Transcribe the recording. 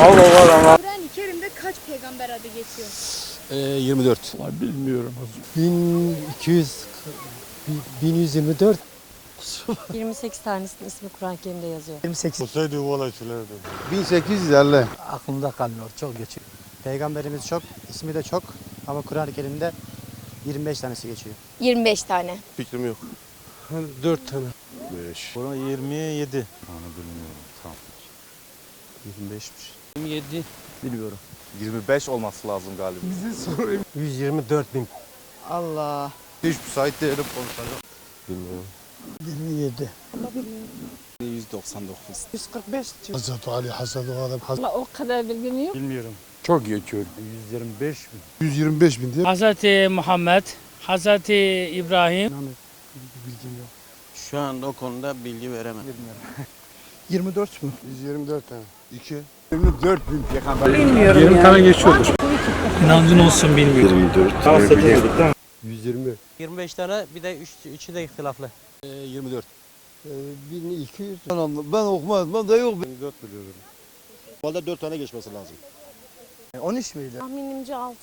Kur'an-ı Kerim'de kaç peygamber adı geçiyor? Ee, 24. Bilmiyorum. 1200 1124 28 tanesinin ismi Kur'an-ı Kerim'de yazıyor. 28 Olsaydı valla söylerdim. 1850. aklımda kalmıyor çok geçiyor. Peygamberimiz çok, ismi de çok ama Kur'an-ı Kerim'de 25 tanesi geçiyor. 25 tane. Fikrim yok. 4 tane. 5. Buna 27. Onu bilmiyorum. Tamam. 25'miş. 27. Bilmiyorum. 25 olması lazım galiba. 124 bin. Allah. Hiç müsait değilim konuşacağım. Bilmiyorum. 27. 199. 145. Hazreti Ali, Hazreti Adem, Allah o kadar bilgim yok. Bilmiyorum. Çok geçiyor. 125 bin. 125 bin diye. Hazreti Muhammed, Hazreti İbrahim, Bilgim yok. Şu anda o konuda bilgi veremem. Bilmiyorum. 24 mü? 124 tane. 2. 24 bin. bilmiyorum 20 tane geçiyordur. İnancın olsun bilmiyorum. 120. 25 tane bir de 3 üçü de ihtilaflı. Ee, 24. 1200. Ben okumadım. Ben de yok. 24 biliyorum. Normalde 4 tane geçmesi lazım. 13 müydü? Tahminimce 6.